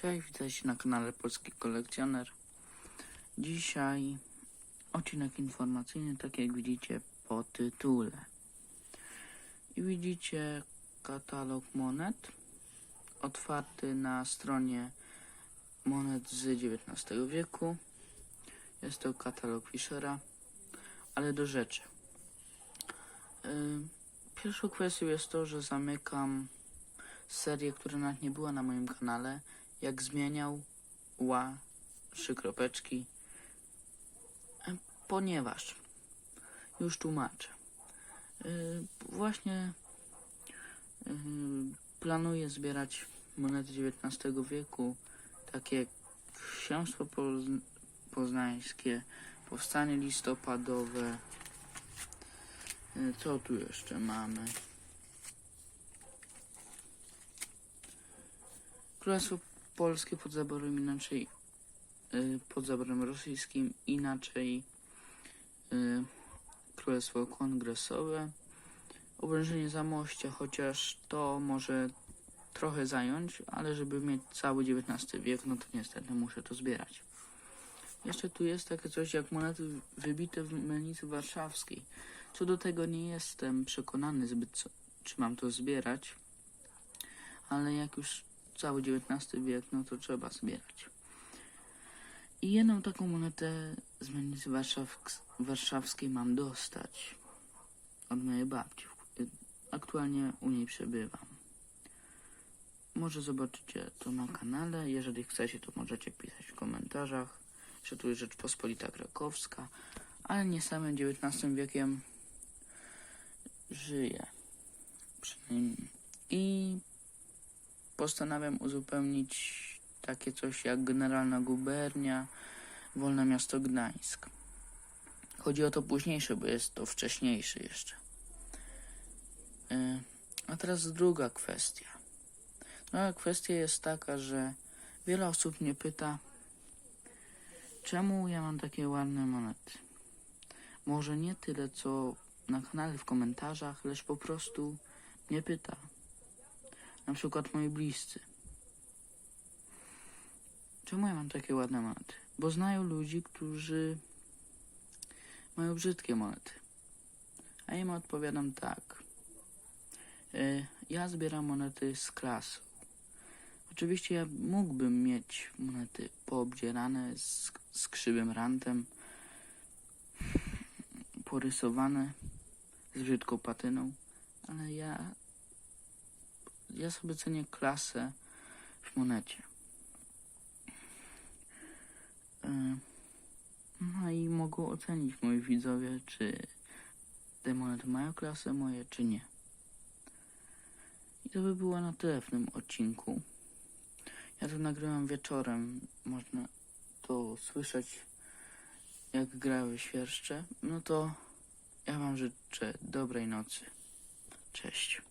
Cześć, witajcie na kanale Polski Kolekcjoner. Dzisiaj odcinek informacyjny, tak jak widzicie po tytule. I widzicie katalog monet otwarty na stronie monet z XIX wieku. Jest to katalog Fischera, ale do rzeczy. Yy, Pierwszą kwestią jest to, że zamykam serię, która nawet nie była na moim kanale, jak zmieniał ła, trzy kropeczki, E, ponieważ już tłumaczę. Yy, właśnie yy, planuję zbierać monety XIX wieku, takie księstwo poz- poznańskie, powstanie listopadowe. Yy, Co tu jeszcze mamy? Królestwo Polskie pod zaborem inaczej y, pod zaborem rosyjskim, inaczej y, Królestwo Kongresowe. Obrężenie Zamościa, chociaż to może trochę zająć, ale żeby mieć cały XIX wiek, no to niestety muszę to zbierać. Jeszcze tu jest takie coś jak monety wybite w Melnicy Warszawskiej. Co do tego nie jestem przekonany zbyt, co, czy mam to zbierać, ale jak już cały XIX wiek, no to trzeba zbierać. I jedną taką monetę z Mennicy Warszawks- Warszawskiej mam dostać od mojej babci. Aktualnie u niej przebywam. Może zobaczycie to na kanale. Jeżeli chcecie, to możecie pisać w komentarzach, że tu jest Rzeczpospolita Krakowska, ale nie samym XIX wiekiem żyje. Przynajmniej. I postanawiam uzupełnić takie coś jak Generalna Gubernia, Wolne Miasto Gdańsk. Chodzi o to późniejsze, bo jest to wcześniejsze jeszcze. E, A teraz druga kwestia. Druga kwestia jest taka, że wiele osób mnie pyta, czemu ja mam takie ładne monety. Może nie tyle co na kanale w komentarzach, lecz po prostu mnie pyta na przykład moi bliscy. Czemu ja mam takie ładne monety? Bo znają ludzi, którzy mają brzydkie monety. A im odpowiadam tak. E, Ja zbieram monety z klasą. Oczywiście ja mógłbym mieć monety poobdzierane z, z krzywym rantem, porysowane z brzydką patyną, ale ja ja sobie cenię klasę w monecie. E, No i mogą ocenić moi widzowie, czy te monety mają klasę moje, czy nie. I to by było na tyle w tym odcinku. Ja to nagrywam wieczorem, można to słyszeć jak grały świerszcze. No to ja wam życzę dobrej nocy. Cześć.